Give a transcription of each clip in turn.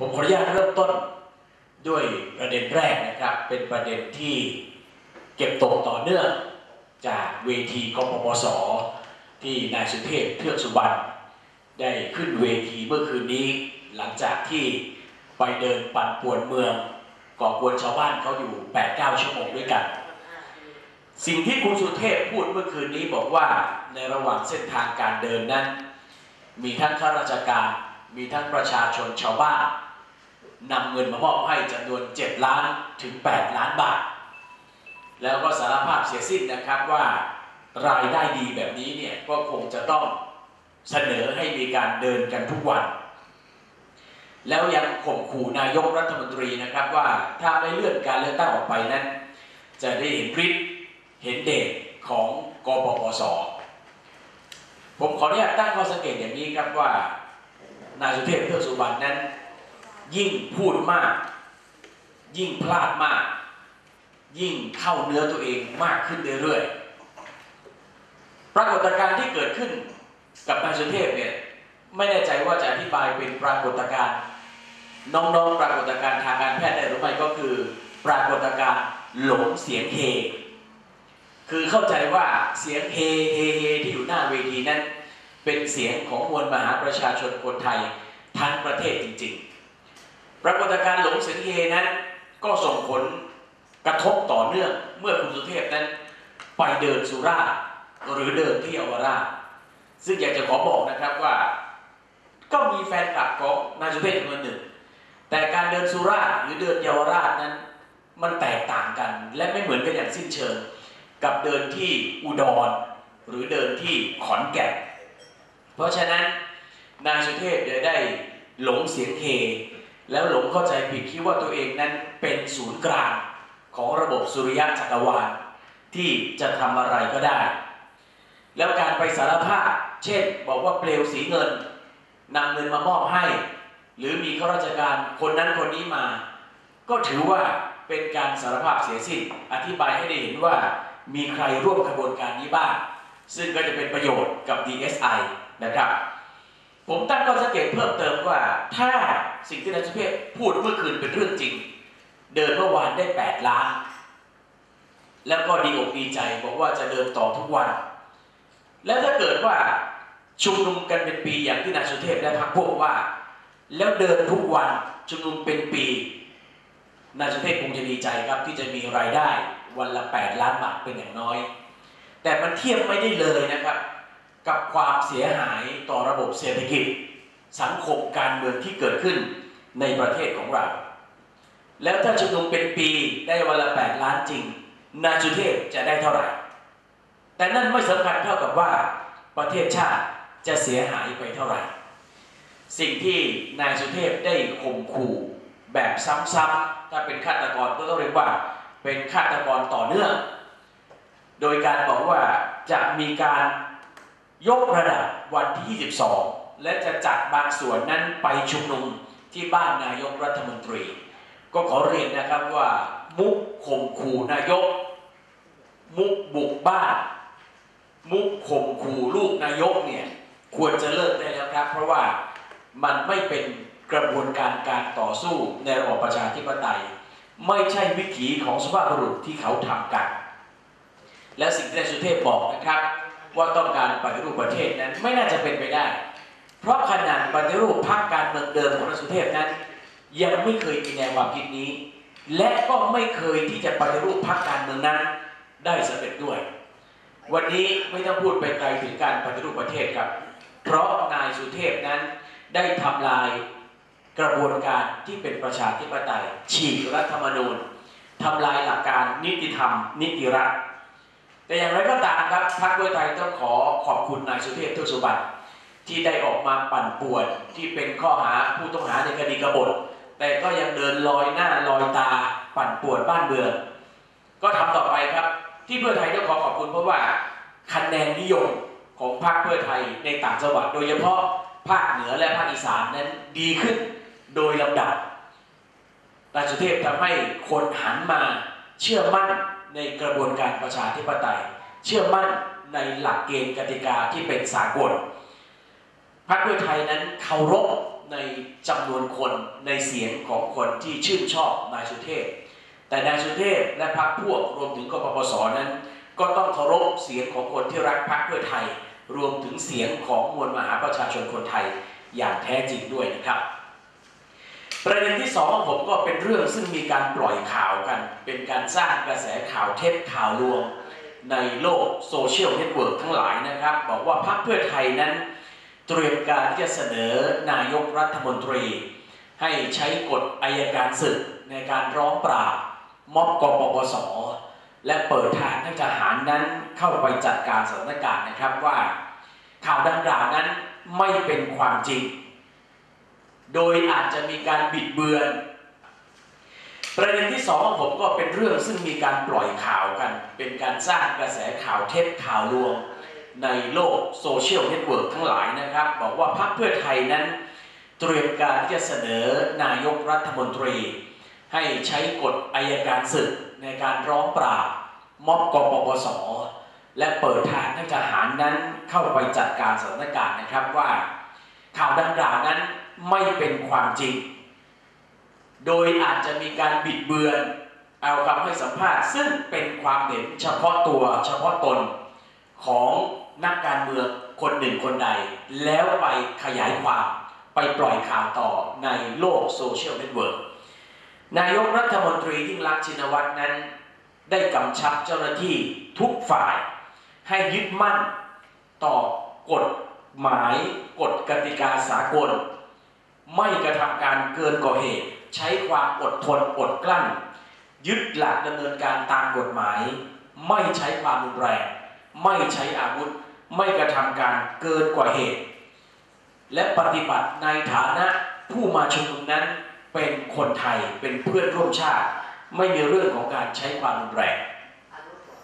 ผมขออนุญาตเริ่มต้นด้วยประเด็นแรกนะครับ เป็นประเด็นที่เก็บตกต่อเนื่องจากเวทีกปปส ที่นายสุเทพเทือกสุบรรณได้ขึ้นเวทีเมื่อคืนนี้ หลังจากที่ไปเดินปั่นป่วนเมือง ก่อกวนชาวบ้านเขาอยู่ 8-9 ชั่วโมงด้วยกัน สิ่งที่คุณสุเทพพูดเมื่อคืนนี้บอกว่าในระหว่างเส้นทางการเดินนั้น มีทั้งข้าราชการ มีทั้งประชาชนชาวบ้าน นำเงินมามอบให้จำนวน 7 ล้านถึง 8 ล้านบาท แล้วก็สารภาพเสียสิ้นนะครับว่ารายได้ดีแบบนี้เนี่ยก็คงจะต้องเสนอให้มีการเดินกันทุกวัน แล้วยังข่มขู่นายกรัฐมนตรีนะครับว่าถ้าไม่เลื่อนการเลือกตั้งออกไปนั้น จะได้เห็นฤทธิ์เห็นเดชของกปปส ผมขออนุญาตตั้งข้อสังเกตอย่างนี้ครับว่านายสุเทพเทือกสุบรรณนั้น ยิ่งพูดมาก ยิ่งพลาดมาก ยิ่งเข้าเนื้อตัวเองมากขึ้นเรื่อยๆ ปรากฏการณ์ที่เกิดขึ้นกับนายสุเทพเนี่ยไม่แน่ใจว่าจะอธิบายเป็นปรากฏการณ์น้องๆ ปรากฏการณ์ทางการแพทย์ได้หรือไม่ก็คือ ปรากฏการณ์หลงเสียงเฮคือเข้าใจว่าเสียงเฮเฮเฮที่อยู่หน้าเวทีนั้น เป็นเสียงของมวลมหาประชาชนคนไทยทั้งประเทศจริงๆ ปรากฏการณ์หลงเสียงเฮนั้น ก็ส่งผลกระทบต่อเนื่องเมื่อคุณสุเทพนั้น ไปเดินสุราหรือเดินที่เยาวราชซึ่งอยากจะขอบอกนะครับว่า ก็มีแฟนคลับของนายสุเทพจำนวนหนึ่ง แต่การเดินสุราหรือเดินเยาวราชนั้น มันแตกต่างกัน และไม่เหมือนกันอย่างสิ้นเชิง กับเดินที่อุดร หรือเดินที่ขอนแก่นเพราะฉะนั้นนายสุเทพได้หลงเสียงเฮ แล้วหลงเข้าใจผิดคิดว่าตัวเองนั้นเป็นศูนย์กลางของระบบสุริยะจักรวาลที่จะทำอะไรก็ได้ แล้วการไปสารภาพ เช่น บอกว่าเปลวสีเงินนำเงินมามอบให้ หรือมีข้าราชการคนนั้นคนนี้มา ก็ถือว่าเป็นการสารภาพเสียสิ้น อธิบายให้ได้เห็นว่ามีใครร่วมขบวนการนี้บ้าง ซึ่งก็จะเป็นประโยชน์กับ DSI นะครับ ผมตั้งข้อสังเกตเพิ่มเติมว่า ถ้าสิ่งที่นายสุเทพพูดเมื่อคืนเป็นเรื่องจริง เดินเมื่อวานได้ 8 ล้าน แล้วก็ดีอกดีใจบอกว่าจะเดินต่อทุกวัน แล้วถ้าเกิดว่าชุมนุมกันเป็นปีอย่างที่นายสุเทพได้พักพวกว่า แล้วเดินทุกวันชุมนุมเป็นปีนายสุเทพคงจะดีใจครับที่จะมีรายได้วันละ 8 ล้านบาทเป็นอย่างน้อย แต่มันเทียบไม่ได้เลยนะครับ กับความเสียหายต่อระบบเศรษฐกิจ สังคมการเมืองที่เกิดขึ้นในประเทศของเรา แล้วถ้าชุมนุมเป็นปีได้วันละ 8 ล้านจริง นายสุเทพจะได้เท่าไหร่ แต่นั่นไม่สำคัญเท่ากับว่าประเทศชาติจะเสียหายไปเท่าไหร่ สิ่งที่นายสุเทพได้ข่มขู่แบบซ้ำๆถ้าเป็นฆาตกรก็ต้องเรียกว่าเป็นฆาตกรต่อเนื่อง โดยการบอกว่าจะมีการ ยกระดับวันที่ 22 และจะจัดบางส่วนนั้นไปชุมนุมที่บ้านนายกรัฐมนตรี ก็ขอเรียนนะครับว่ามุกข่มขู่นายก มุกบุกบ้าน มุกข่มขู่ลูกนายกเนี่ยควรจะเลิกได้แล้วครับ เพราะว่ามันไม่เป็นกระบวนการการต่อสู้ในระบอบประชาธิปไตย ไม่ใช่วิถีของสุภาพบุรุษที่เขาทำกัน และสิ่งที่นายสุเทพบอกนะครับ ว่าต้องการปฏิรูปประเทศนั้นไม่น่าจะเป็นไปได้ เพราะขนาดปฏิรูปพรรคการเมืองเดิมของนายสุเทพนั้น ยังไม่เคยมีแนวความคิดนี้ และก็ไม่เคยที่จะปฏิรูปพรรคการเมืองนั้น ได้สำเร็จด้วย วันนี้ไม่ต้องพูดไปไกลถึงการปฏิรูปประเทศครับ เพราะนายสุเทพนั้นได้ทำลายกระบวนการที่เป็นประชาธิปไตยฉีกรัฐธรรมนูญทำลายหลักการนิติธรรม นิติรัฐ แต่อย่างไรก็ตามครับพรรคเพื่อไทยต้องขอขอบคุณนายสุเทพทุสุบัติที่ได้ออกมาปั่นป่วนที่เป็นข้อหาผู้ต้องหาในคดีกบฏแต่ก็ยังเดินลอยหน้าลอยตาปั่นป่วนบ้านเมือง ก็ทำต่อไปครับ ที่เพื่อไทยต้องขอขอบคุณเพราะว่าคะแนนนิยมของพรรคเพื่อไทยในต่างจังหวัด โดยเฉพาะภาคเหนือและภาคอีสานนั้นดีขึ้นโดยลำดับนายสุเทพทำให้คนหันมาเชื่อมั่น ในกระบวนการประชาธิปไตย เชื่อมั่นในหลักเกณฑ์กติกาที่เป็นสากลพรรคเพื่อไทยนั้นเคารพในจำนวนคนในเสียงของคนที่ชื่นชอบนายสุเทพ แต่นายสุเทพและพรรคพวกรวมถึงกปปสนั้น ก็ต้องเคารพเสียงของคนที่รักพรรคเพื่อไทย รวมถึงเสียงของมวลมหาประชาชนคนไทยอย่างแท้จริงด้วยนะครับ ประเด็นที่สองของผมก็เป็นเรื่องซึ่งมีการปล่อยข่าวกัน เป็นการสร้างกระแสข่าวเท็จข่าวลวง ในโลกโซเชียลเน็ตเวิร์กทั้งหลายนะครับ บอกว่าพรรคเพื่อไทยนั้น เตรียมการที่จะเสนอนายกรัฐมนตรี ให้ใช้กฎอายการศึกในการร้องปราบม็อบกปปส และเปิดทางให้ทหารนั้นเข้าไปจัดการสถานการณ์นะครับว่า ข่าวดังกล่าวนั้นไม่เป็นความจริง โดยอาจจะมีการบิดเบือน ประเด็นที่สองของผมก็เป็นเรื่องซึ่งมีการปล่อยข่าวกัน เป็นการสร้างกระแสข่าวเท็จข่าวลวง ในโลกโซเชียลเน็ตเวิร์กทั้งหลายนะครับ บอกว่าพรรคเพื่อไทยนั้น เตรียมการที่จะเสนอนายกรัฐมนตรี ให้ใช้กฎอายการศึกในการร้องปราบม็อบกปปสและเปิดทางให้ทหารนั้นเข้าไปจัดการสถานการณ์นะครับว่าข่าวดังกล่าวนั้น ไม่เป็นความจริง โดยอาจจะมีการบิดเบือนเอาคำให้สัมภาษณ์ ซึ่งเป็นความเห็นเฉพาะตัวเฉพาะตนของนักการเมืองคนหนึ่งคนใด แล้วไปขยายความไปปล่อยข่าวต่อในโลกโซเชียลเน็ตเวิร์กนายกรัฐมนตรียิ่งรักษณ์ชินวัตรนั้น ได้กำชับเจ้าหน้าที่ทุกฝ่าย ให้ยึดมั่นต่อกฎหมายกฎกติกาสากล ไม่กระทำการเกินกว่าเหตุ ใช้ความอดทนอดกลั้น ยึดหลักดำเนินการตามกฎหมาย ไม่ใช้ความรุนแรง ไม่ใช้อาวุธ ไม่กระทำการเกินกว่าเหตุ และปฏิบัติในฐานะผู้มาชุมนุมนั้นเป็นคนไทยเป็นเพื่อนร่วมชาติ ไม่มีเรื่องของการใช้ความรุนแรง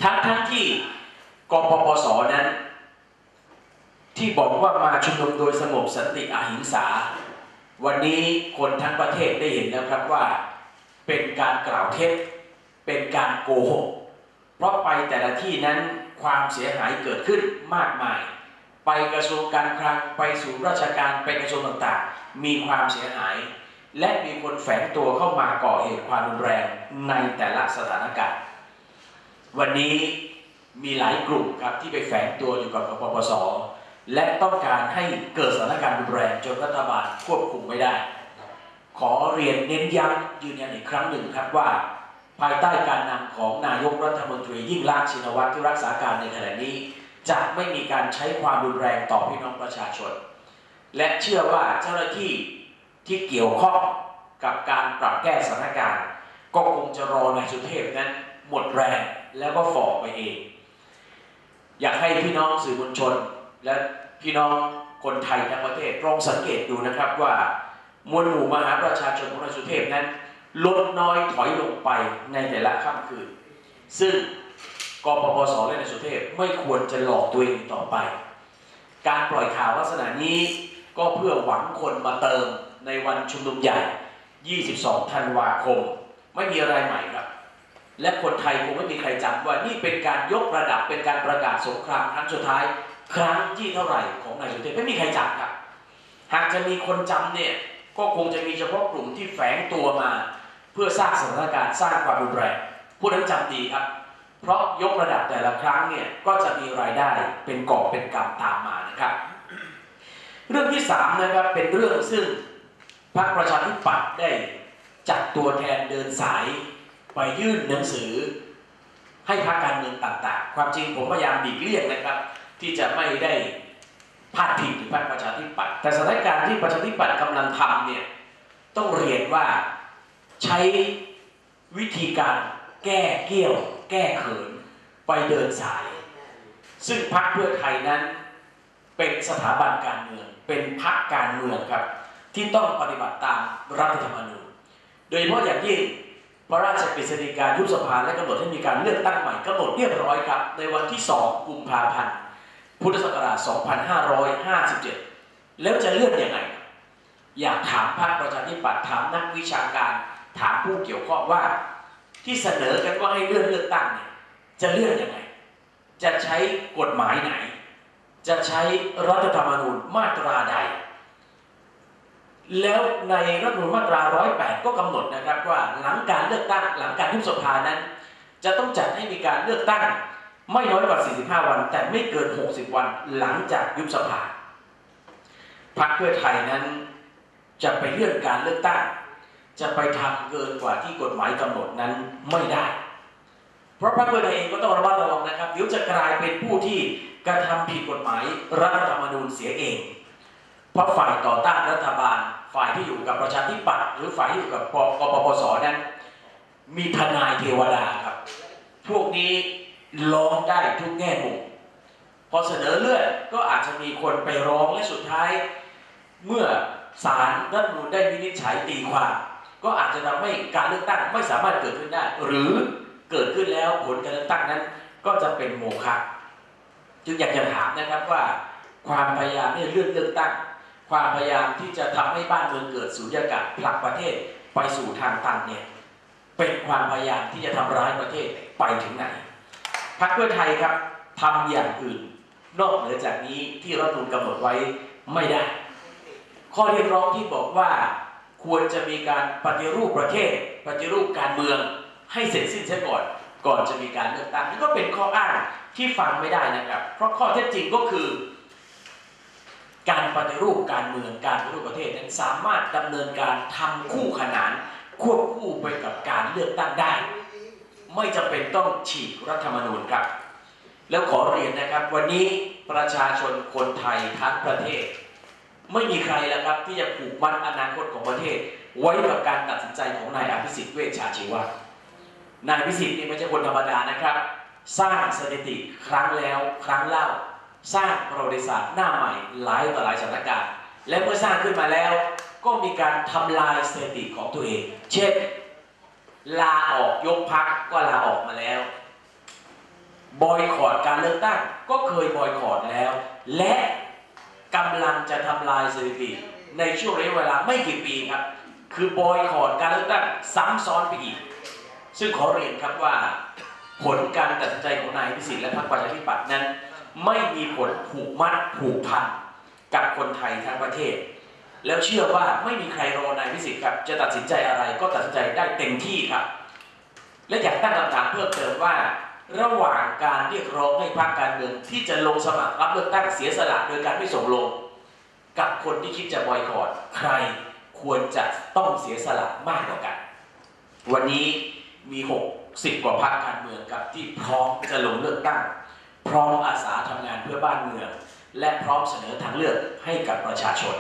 ทั้งทั้งที่กปปสนั้น ที่บอกว่ามาชุมนุมโดยสงบสันติอหิงสา วันนี้คนทั้งประเทศได้เห็นแล้วครับว่า เป็นการกล่าวเท็จเป็นการโกหก เพราะไปแต่ละที่นั้นความเสียหายเกิดขึ้นมากมาย ไปกระทรวงการคลังไปศูนย์ราชการไปกระทรวงต่างๆ มีความเสียหาย และมีคนแฝงตัวเข้ามาก่อเหตุความรุนแรงในแต่ละสถานการณ์ วันนี้มีหลายกลุ่มครับที่ไปแฝงตัวอยู่กับกปปส และต้องการให้เกิดสถานการณ์รุนแรงจนรัฐบาลควบคุมไม่ได้ ขอเรียนเน้นย้ำยืนยันอีกครั้งหนึ่งครับว่า ภายใต้การนำของนายกรัฐมนตรียิ่งรักษณ์ชินวัตรที่รักษาการในขณะนี้ จะไม่มีการใช้ความรุนแรงต่อพี่น้องประชาชน และเชื่อว่าเจ้าหน้าที่ที่เกี่ยวข้องกับการปรับแก้สถานการณ์ ก็คงจะรอนายสุเทพนั้น หมดแรงแล้วก็ฝ่อไปเอง อยากให้พี่น้องสื่อมวลชน และพี่น้องคนไทยทั้งประเทศลองสังเกตดูนะครับว่ามวลหมู่มหาประชาชนของนายสุเทพนั้น ลดน้อยถอยลงไปในแต่ละค่ำคืน ซึ่งกปปสและนายสุเทพไม่ควรจะหลอกตัวเองต่อไป การปล่อยข่าวลักษณะนี้ก็เพื่อหวังคนมาเติมในวันชุมนุมใหญ่ 22 ธันวาคม ไม่มีอะไรใหม่ครับ และคนไทยคงไม่มีใครจำว่านี่เป็นการยกระดับเป็นการประกาศสงครามครั้งสุดท้าย ครั้งที่เท่าไหร่ของนายสุเทพไม่มีใครจำครับ หากจะมีคนจำเนี่ยก็คงจะมีเฉพาะกลุ่มที่แฝงตัวมา เพื่อสร้างสถานการณ์สร้างความรุนแรงผู้นั้นจำดีครับ เพราะยกระดับแต่ละครั้งเนี่ยก็จะมีรายได้เป็นกอบเป็นกำตามมานะครับ เรื่องที่สามนะครับเป็นเรื่องซึ่งพรรคประชาธิปัตย์ได้จัดตัวแทนเดินสายไปยื่นหนังสือให้พรรคการเมืองต่างๆ ความจริงผมพยายามหลีกเลี่ยงนะครับ ที่จะไม่ได้พาดพิงถึงพรรคประชาธิปัตย์แต่สถานการณ์ที่ประชาธิปัตย์กำลังทำเนี่ยต้องเรียนว่าใช้วิธีการแก้เกี้ยว แก้เขินไปเดินสาย ซึ่งพรรคเพื่อไทยนั้นเป็นสถาบันการเมือง เป็นพรรคการเมืองครับ ที่ต้องปฏิบัติตามรัฐธรรมนูญ โดยเฉพาะอย่างยิ่งพระราชกฤษฎีกายุบสภาและกำหนดให้มีการเลือกตั้งใหม่กำหนดเรียบร้อยครับ ในวันที่ 2 กุมภาพันธ์ พุทธศักราช 2557 แล้วจะเลื่อนยังไง อยากถามพรรคประชาธิปัตย์ถามนักวิชาการ ถามผู้เกี่ยวข้องว่า ที่เสนอกันว่าให้เลื่อนเลือกตั้งเนี่ยจะเลื่อนยังไง จะใช้กฎหมายไหน จะใช้รัฐธรรมนูญมาตราใด แล้วในรัฐธรรมนูญมาตรา 108 ก็กำหนดนะครับว่าหลังการเลือกตั้งหลังการยุบสภานั้น จะต้องจัดให้มีการเลือกตั้ง ไม่น้อยกว่า 45 วัน แต่ไม่เกิน 60 วันหลังจากยุบสภาพรรคเพื่อไทยนั้นจะไปเลื่อนการเลือกตั้ง จะไปทำเกินกว่าที่กฎหมายกำหนดนั้นไม่ได้ เพราะพรรคเพื่อไทยเองก็ต้องระมัดระวังนะครับเดี๋ยวจะกลายเป็นผู้ที่กระทำผิดกฎหมายรัฐธรรมนูญเสียเอง เพราะฝ่ายต่อต้านรัฐบาล ฝ่ายที่อยู่กับประชาธิปัตย์หรือฝ่ายที่อยู่กับกปปสนั้น มีทนายเทวดาครับ พวกนี้ ร้องได้ทุกแง่มุมพอเสนอเลื่อนก็อาจจะมีคนไปร้องและสุดท้าย เมื่อศาลรัฐธรรมนูญได้วินิจฉัยตีความก็อาจจะทำให้การเลือกตั้งไม่สามารถเกิดขึ้นได้ หรือเกิดขึ้นแล้วผลการเลือกตั้งนั้น ก็จะเป็นโมฆะจึงอยากจะถามนะครับว่า ความพยายามที่เลื่อนเลือกตั้ง ความพยายามที่จะทำให้บ้านเมืองเกิดสูญญากาศผลักประเทศไปสู่ทางตันเนี่ยเป็นความพยายามที่จะทำร้ายประเทศไปถึงไหน รรคเพื่อไทยครับทำอย่างอื่น นอกเหนือจากนี้ที่รัฐธรรมนูญกำหนดไว้ไม่ได้ ข้อเรียกร้องที่บอกว่าควรจะมีการปฏิรูปประเทศ ปฏิรูปการเมืองให้เสร็จสิ้นเสียก่อน ก่อนจะมีการเลือกตั้งนี่ก็เป็นข้ออ้างที่ฟังไม่ได้นะครับ เพราะข้อเท็จจริงก็คือ การปฏิรูปการเมืองการปฏิรูปประเทศนั้นสามารถดำเนินการทำคู่ขนานควบคู่ไปกับการเลือกตั้งได้ ไม่จำเป็นต้องฉีกรัฐธรรมนูญครับ แล้วขอเรียนนะครับ วันนี้ประชาชนคนไทยทั้งประเทศ ไม่มีใครแล้วครับที่จะผูกมัดอนาคตของประเทศ ไว้กับการตัดสินใจของนายอภิสิทธิ์เวชชาชีวะนายอภิสิทธิ์นี่ไม่ใช่คนธรรมดานะครับ สร้างสถิติครั้งแล้วครั้งเล่า สร้างประวัติศาสตร์หน้าใหม่หลายต่อหลายสถานการณ์และเมื่อสร้างขึ้นมาแล้ว ก็มีการทำลายสถิติของตัวเอง เช่น ลาออกยกพักก็ลาออกมาแล้ว บอยคอรดการเลือกตั้ง ก็เคยบอยคอรดแล้ว และกำลังจะทำลายสถิติในช่วงระยะเวลาไม่กี่ปีครับ คือบอยคอรดการเลือกตั้งซ้ำซ้อนไปอีก ซึ่งขอเรียนครับว่า ผลการตัดสินใจของนายพิสิทธิ์และพรรคประชาธิปัตย์นั้น ไม่มีผลผูกมัดผูกพันกับคนไทยทั้งประเทศ แล้วเชื่อว่าไม่มีใครรอนายพิสิทธิ์ครับ จะตัดสินใจอะไรก็ตัดสินใจได้เต็มที่ครับ และอยากตั้งคำถามเพิ่มเติมว่า ระหว่างการเรียกร้องให้พรรคการเมืองที่จะลงสมัครรับเลือกตั้งเสียสละโดยการไม่ส่งลง กับคนที่คิดจะบอยคอรดใครควรจะต้องเสียสละมากกว่ากัน วันนี้มี 60 กว่าพรรคการเมืองครับที่พร้อมจะลงเลือกตั้ง พร้อมอาสาทำงานเพื่อบ้านเมือง และพร้อมเสนอทางเลือกให้กับประชาชน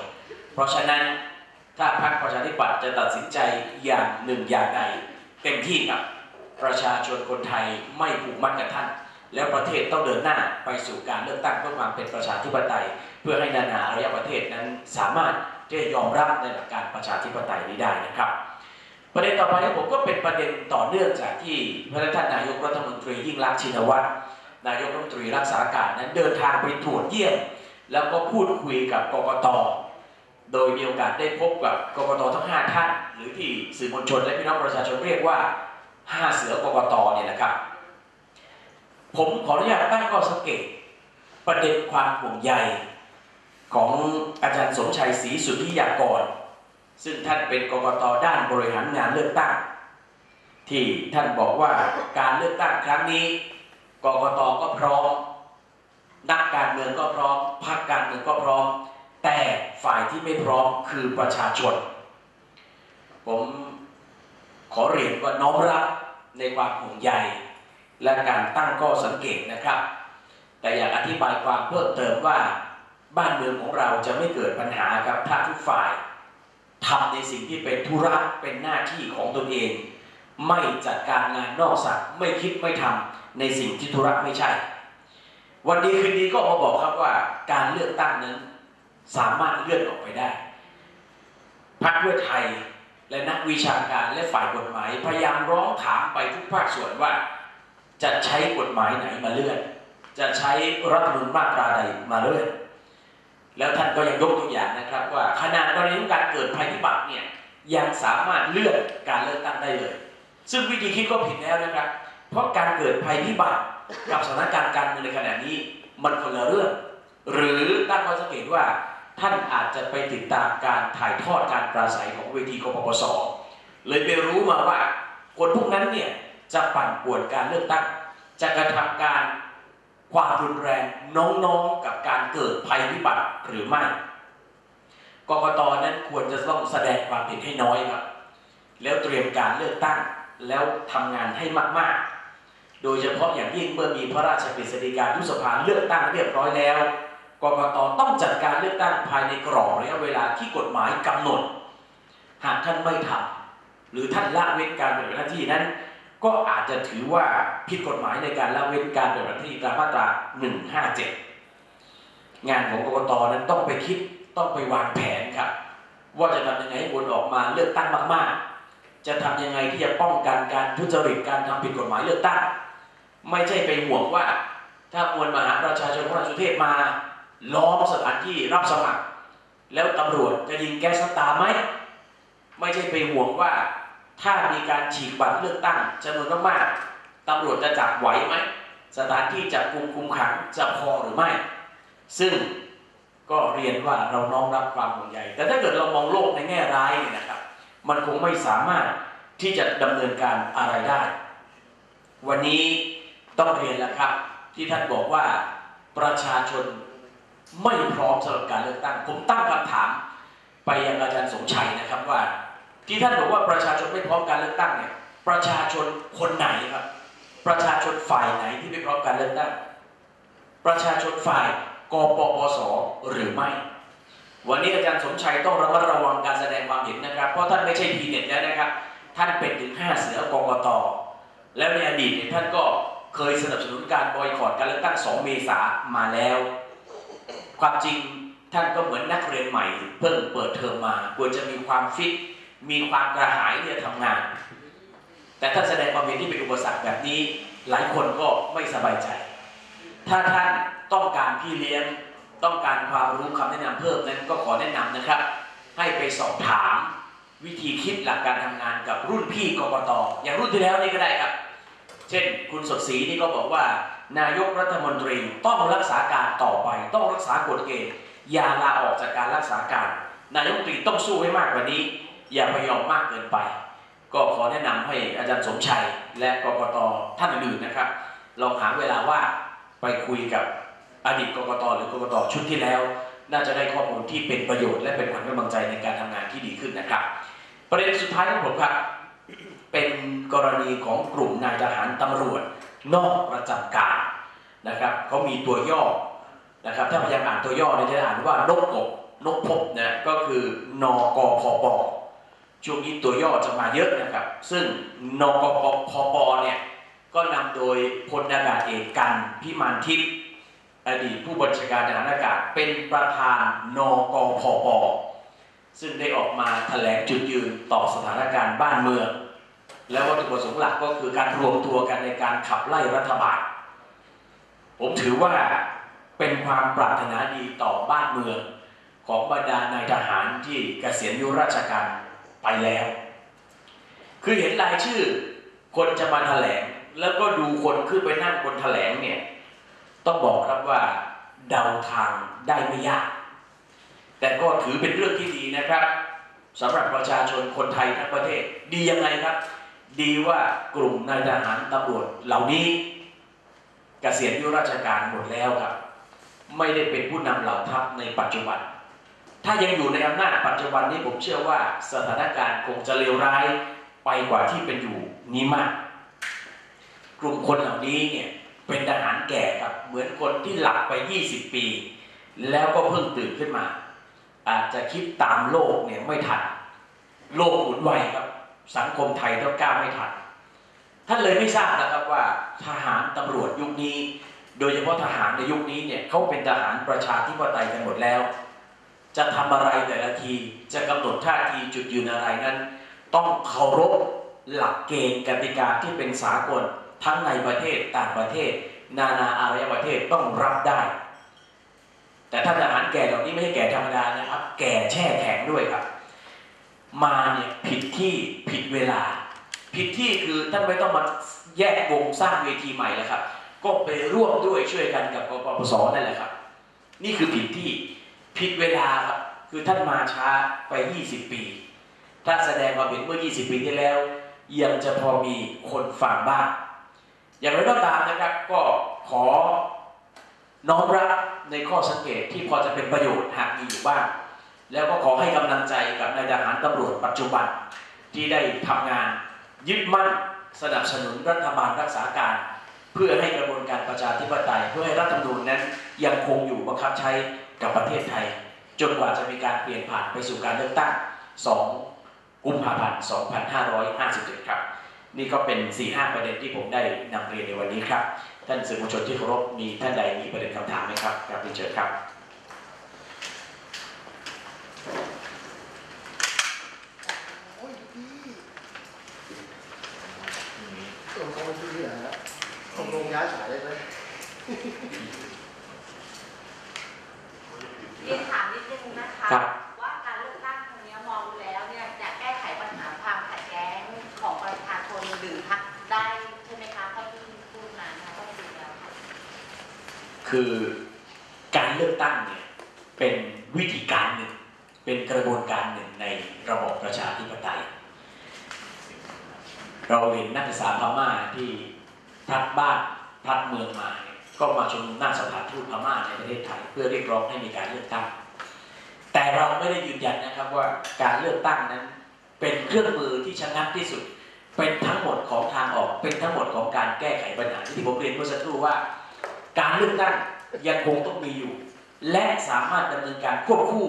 เพราะฉะนั้นถ้าพรรคประชาธิปัตย์จะตัดสินใจอย่างหนึ่งอย่างใดเต็มที่ครับประชาชนคนไทยไม่ผูกมัดกับท่าน แล้วประเทศต้องเดินหน้าไปสู่การเลือกตั้งเพื่อความเป็นประชาธิปไตย เพื่อให้นานาอารยประเทศนั้นสามารถที่จะยอมรับในหลักการประชาธิปไตยนี้ได้นะครับ ประเด็นต่อไปของผมก็เป็นประเด็นต่อเนื่องจากที่พระท่านนายกรัฐมนตรียิ่งรักชินวัตรนายกรัฐมนตรีรักษาการนั้นเดินทางไปตรวจเยี่ยม แล้วก็พูดคุยกับกกต โดยมีโอกาสได้พบกับกกตทั้ง 5 ท่าน หรือที่สื่อมวลชนและพี่น้องประชาชนเรียกว่า 5 เสือกกตเนี่ยนะครับ ผมขออนุญาตตั้งข้อสังเกต ประเด็นความห่วงใยของอาจารย์สมชัยศรีสุทธิยากร ซึ่งท่านเป็นกกตด้านบริหารงานเลือกตั้ง ที่ท่านบอกว่าการเลือกตั้งครั้งนี้กกตก็พร้อม นักการเมืองก็พร้อมพรรคการเมืองก็พร้อม แต่ฝ่ายที่ไม่พร้อมคือประชาชน ผมขอเรียนว่าน้อมรับในความห่วงใยและการตั้งข้อสังเกตนะครับ แต่อยากอธิบายความเพิ่มเติมว่าบ้านเมืองของเราจะไม่เกิดปัญหาครับถ้าทุกฝ่ายทำในสิ่งที่เป็นธุระเป็นหน้าที่ของตนเอง ไม่จัดการงานนอกสัตว์ไม่คิดไม่ทำในสิ่งที่ธุระไม่ใช่ วันดีคืนดีก็มาบอกครับว่าการเลือกตั้งนั้น สามารถเลื่อนออกไปได้พรรคเพื่อไทยและนักวิชาการและฝ่ายกฎหมาย พยายามร้องถามไปทุกภาคส่วนว่า จะใช้กฎหมายไหนมาเลื่อน จะใช้รัฐมนูญมาตราใดมาเลื่อน แล้วท่านก็ยังยกตัวอย่างนะครับ ว่าขนาดกรณีของการเกิดภัยพิบัติเนี่ยยังสามารถเลื่อนการเลือกตั้งได้เลย ซึ่งวิธีคิดก็ผิดแล้วนะครับ เพราะการเกิดภัยพิบัติกับสถานการณ์การเมืองในขณะนี้มันคนละเรื่อง หรือตั้งข้อสังเกตว่า ท่านอาจจะไปติดตามการถ่ายทอดการปราศัยของเวทีกปปส เลยไปรู้มาว่าคนพวกนั้นเนี่ยจะปั่นป่วนการเลือกตั้ง จะกระทำการความรุนแรงน้องๆกับการเกิดภัยพิบัติหรือไม่กกตนั้นควรจะต้องแสดงความเห็นให้น้อยครับ แล้วเตรียมการเลือกตั้งแล้วทำงานให้มากๆ โดยเฉพาะอย่างยิ่งเมื่อมีพระราชกฤษฎีกายุสภาเลือกตั้งเรียบร้อยแล้ว กกตต้องจัดการเลือกตั้งภายในกรอบระยะเวลาที่กฎหมายกำหนด หากท่านไม่ทำหรือท่านละเว้นการปฏิบัติหน้าที่นั้น ก็อาจจะถือว่าผิดกฎหมายในการละเว้นการปฏิบัติหน้าที่ตามมาตรา 157 งานของกกตนั้นต้องไปคิดต้องไปวางแผนครับ ว่าจะทำยังไงให้คนออกมาเลือกตั้งมาก ๆ จะทำยังไงที่จะป้องกันการทุจริตการทำผิดกฎหมายเลือกตั้ง ไม่ใช่ไปห่วงว่า ถ้ามวลมหาประชาชนของเราสุเทพมา ล้อมสถานที่รับสมัคร แล้วตำรวจจะยิงแก๊สตาไหม ไม่ใช่ไปห่วงว่าถ้ามีการฉีกบัตรเลือกตั้งจำนวนมากๆตำรวจจะจับไหวไหม สถานที่จับกุมคุมขังจะพอหรือไม่ ซึ่งก็เรียนว่าเราน้อมรับความห่วงใยแต่ถ้าเกิดเรามองโลกในแง่ร้ายเนี่ยนะครับ มันคงไม่สามารถที่จะดำเนินการอะไรได้ วันนี้ต้องเรียนแล้วครับ ที่ท่านบอกว่าประชาชน ไม่พร้อมสำหรับการเลือกตั้ง ผมตั้งคำถาม ไปยังอาจารย์สมชัยนะครับว่า ที่ท่านบอกว่าประชาชนไม่พร้อมการเลือกตั้งเนี่ยประชาชนคนไหนครับ ประชาชนฝ่ายไหนที่ไม่พร้อมการเลือกตั้ง ประชาชนฝ่ายกปปสหรือไม่ วันนี้อาจารย์สมชัยต้องระมัดระวังการแสดงความเห็นนะครับ เพราะท่านไม่ใช่พีเน็ตแล้วนะครับ ท่านเป็นถึงห้าเสือกกตแล้วในอดีตเนี่ยท่านก็เคยสนับสนุนการบอยคอรการเลือกตั้ง 2 เมษามาแล้ว ความจริงท่านก็เหมือนนักเรียนใหม่ เพิ่งเปิดเทอมมาควรจะมีความฟิตมีความกระหายที่จะทำงาน แต่ถ้าแสดงความเห็นที่เป็นอุปสรรคแบบนี้ หลายคนก็ไม่สบายใจ ถ้าท่านต้องการพี่เลี้ยงต้องการความรู้คำแนะนำเพิ่มนั้นก็ขอแนะนำนะครับ ให้ไปสอบถามวิธีคิดหลักการทำงานกับรุ่นพี่กกตอย่างรุ่นที่แล้วนี่ก็ได้ครับ เช่น คุณสดศรีนี่ก็บอกว่า นายกรัฐมนตรีต้องรักษาการต่อไป ต้องรักษากฎเกณฑ์อย่าลาออกจากการรักษาการ นายกรัฐมนตรีต้องสู้ให้มากกว่านี้ อย่าพยอมมากเกินไป ก็ขอแนะนำให้อาจารย์สมชัย และกกตท่านอื่นนะครับ ลองหาเวลาว่าไปคุยกับอดีตกกตหรือกกตชุดที่แล้ว น่าจะได้ข้อมูลที่เป็นประโยชน์และเป็นขวัญกำลังใจในการทำงานที่ดีขึ้นนะครับ ประเด็นสุดท้ายของผมครับเป็นกรณีของกลุ่มนายทหารตำรวจ นอกประจำการนะครับเขามีตัวย่อนะครับถ้าพยายามอ่านตัวย่อเนี่ยจะอ่านว่านกกบนกพบนะก็คือนกพปช่วงนี้ตัวย่อจะมาเยอะนะครับ ซึ่งนกพพปเนี่ยก็นำโดยพลอากาศเอกกันพิมานทิพย์อดีตผู้บัญชาการทหารอากาศเป็นประธานนกพปซึ่งได้ออกมาแถลงจุดยืนต่อสถานการณ์บ้านเมือง และวัตถุประสงค์หลักก็คือการรวมตัวกันในการขับไล่รัฐบาล ผมถือว่าเป็นความปรารถนาดีต่อบ้านเมือง ของบรรดานายทหารที่เกษียณอายุราชการไปแล้ว คือเห็นรายชื่อคนจะมาแถลง แล้วก็ดูคนขึ้นไปนั่งบนแถลงเนี่ย ต้องบอกครับว่าเดาทางได้ไม่ยาก แต่ก็ถือเป็นเรื่องที่ดีนะครับสำหรับประชาชนคนไทยทั้งประเทศดียังไงครับ ดีว่ากลุ่มนายทหารตำรวจเหล่านี้เกษียณอายุราชการหมดแล้วครับ ไม่ได้เป็นผู้นำเหล่าทัพในปัจจุบัน ถ้ายังอยู่ในอำนาจปัจจุบันนี้ผมเชื่อว่าสถานการณ์คงจะเลวร้ายไปกว่าที่เป็นอยู่นี้มาก กลุ่มคนเหล่านี้เนี่ยเป็นทหารแก่ครับ เหมือนคนที่หลับไป 20 ปี แล้วก็เพิ่งตื่นขึ้นมา อาจจะคิดตามโลกเนี่ยไม่ทันโลกหมุนไวครับ สังคมไทยต้องก้าวไม่ทันท่านเลยไม่ทราบนะครับว่าทหารตำรวจยุคนี้ โดยเฉพาะทหารในยุคนี้เนี่ยเขาเป็นทหารประชาธิปไตยกันหมดแล้ว จะทำอะไรแต่ละทีจะกำหนดท่าทีจุดยืนอะไรนั้น ต้องเคารพหลักเกณฑ์กติกาที่เป็นสากลทั้งในประเทศต่างประเทศ นานาอารยประเทศต้องรับได้ แต่ถ้านทหารแก่เหล่านี้ไม่ใช่แก่ธรรมดานะครับ แก่แช่แข็งด้วยครับ มาเนี่ยผิดที่ผิดเวลา ผิดที่คือท่านไม่ต้องมาแยกวงสร้างเวทีใหม่แล้วครับ ก็ไปร่วมด้วยช่วยกันกับกปปสนั่นแหละครับ นี่คือผิดที่ผิดเวลาครับคือท่านมาช้าไป 20 ปี ถ้าแสดงความเห็นเมื่อ 20 ปีที่แล้ว ยังจะพอมีคนฟังบ้าง อย่างไรก็ตามนะครับก็ขอน้อมรับในข้อสังเกตที่พอจะเป็นประโยชน์หากมีอยู่บ้าง แล้วก็ขอให้กำลังใจกับนายทหารตำรวจปัจจุบันที่ได้ทำงานยึดมั่นสนับสนุนรัฐบาลรักษาการ เพื่อให้กระบวนการประชาธิปไตย เพื่อให้รัฐธรรมนูญนั้นยังคงอยู่บังคับใช้กับประเทศไทย จนกว่าจะมีการเปลี่ยนผ่านไปสู่การเลือกตั้ง 2 กุมภาพันธ์ 2557 ครับ นี่ก็เป็น 4-5 ประเด็นที่ผมได้นำเรียนในวันนี้ครับ ท่านสื่อมวลชนที่เคารพมีท่านใดมีประเด็นคำถามไหมครับกราบเรียนเชิญครับ โอ้ยพี่ตรงเขาเป็นที่เหรอฮะตรงลงย้ายฉายได้ไหมเรียนถามนิดนึงนะคะ ครับ ว่าการเลือกตั้งครั้งนี้มองดูแล้วเนี่ยจะแก้ไขปัญหาความขัดแย้งของประชาชนหรือพรรคได้ใช่ไหมคะเท่าที่พูดมานะคะก็ดูแล้วค่ะคือการเลือกตั้งเนี่ยเป็นวิธีการหนึ่ง เป็นกระบวนการหนึ่งในระบบประชาธิปไตย เราเห็นนักศึกษาพม่าที่พัดบ้านพัดเมืองมาเนี่ยก็มาชุมนุมหน้าสถานทูตพม่าในประเทศไทย เพื่อเรียกร้องให้มีการเลือกตั้ง แต่เราไม่ได้ยืนยันนะครับว่าการเลือกตั้งนั้น เป็นเครื่องมือที่ชะงักที่สุด เป็นทั้งหมดของทางออก เป็นทั้งหมดของการแก้ไขปัญหาที่ผมเรียนเมื่อสักครู่ว่า การเลือกตั้งยังคงต้องมีอยู่ และสามารถดำเนินการควบคู่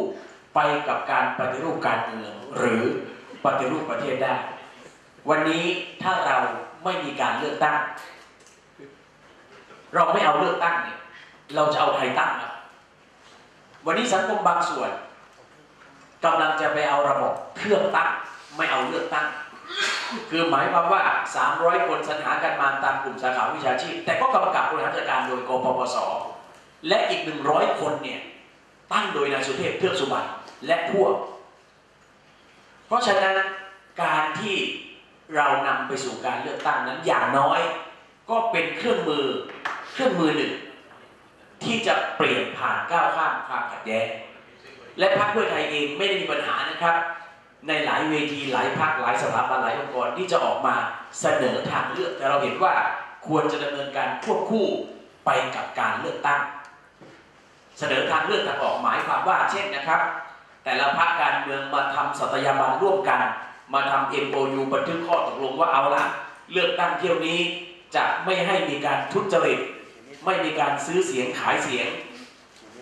ไปกับการปฏิรูปการเมืองหรือปฏิรูปประเทศได้ วันนี้ถ้าเราไม่มีการเลือกตั้ง เราไม่เอาเลือกตั้งเนี่ยเราจะเอาใครตั้งครับวันนี้สังคมบางส่วนกำลังจะไปเอาระบบเครื่องตั้งไม่เอาเลือกตั้ง คือหมายความว่า 300 คนสรรหากันมาตามกลุ่มสาขาวิชาชีพ แต่ก็กำกับบริหารจัดการโดยกปปส และอีก 100 คนเนี่ยตั้งโดยนายสุเทพเทือกสุบรรณ และพวก เพราะฉะนั้นการที่เรานำไปสู่การเลือกตั้งนั้นอย่างน้อย ก็เป็นเครื่องมือเครื่องมือหนึ่ง ที่จะเปลี่ยนผ่านก้าวข้ามความขัดแย้งและพรรคเพื่อไทยเองไม่ได้มีปัญหานะครับ ในหลายเวทีหลายพรรคหลายสถาบันหลายองค์กรที่จะออกมาเสนอทางเลือก แต่เราเห็นว่าควรจะดำเนินการควบคู่ไปกับการเลือกตั้ง เสนอทางเลือกทางออกหมายความว่าเช่นนะครับ แต่ละพรรคการเมืองมาทำสัตยาบันร่วมกัน มาทำ MOU บันทึกข้อตกลงว่าเอาละเลือกตั้งเที่ยวนี้จะไม่ให้มีการทุจริต ไม่มีการซื้อเสียงขายเสียง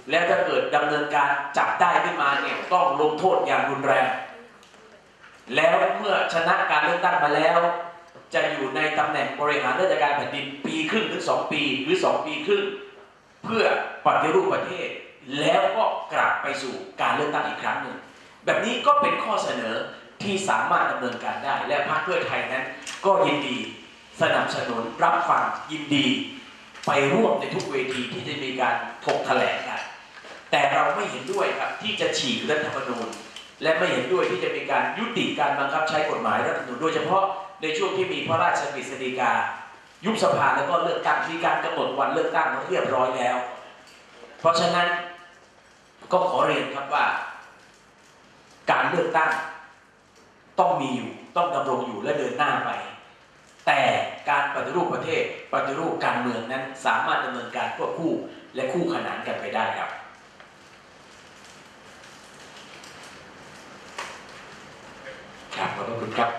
และถ้าเกิดดำเนินการจับได้ขึ้นมาเนี่ยต้องลงโทษอย่างรุนแรง แล้วเมื่อชนะการเลือกตั้งมาแล้ว จะอยู่ในตำแหน่งบริหารราชการแผ่นดินปีครึ่งถึงสองปีหรือสองปีครึ่งเพื่อปฏิรูปประเทศ แล้วก็กลับไปสู่การเลือกตั้งอีกครั้งหนึ่ง แบบนี้ก็เป็นข้อเสนอที่สามารถดำเนินการได้ และพรรคเพื่อไทยนั้น ก็ยินดีสนับสนุนรับฟังยินดี ไปร่วมในทุกเวทีที่จะมีการถกแถลงกันแต่เราไม่เห็นด้วยครับที่จะฉีกรัฐธรรมนูญ และไม่เห็นด้วยที่จะมีการยุติการบังคับใช้กฎหมายรัฐธรรมนูญโดยเฉพาะในช่วงที่มีพระราชกฤษฎีกา ยุบสภาแล้วก็เลือกตั้งมีการกำหนดวันเลือกตั้งเรียบร้อยแล้ว เพราะฉะนั้น ก็ขอเรียนครับว่า การเลือกตั้ง ต้องมีอยู่ต้องดำรงอยู่และเดินหน้าไป แต่การปฏิรูปประเทศปฏิรูปการเมืองนั้นสามารถดำเนินการควบคู่และคู่ขนานกันไปได้ครับครับขอบคุณครับ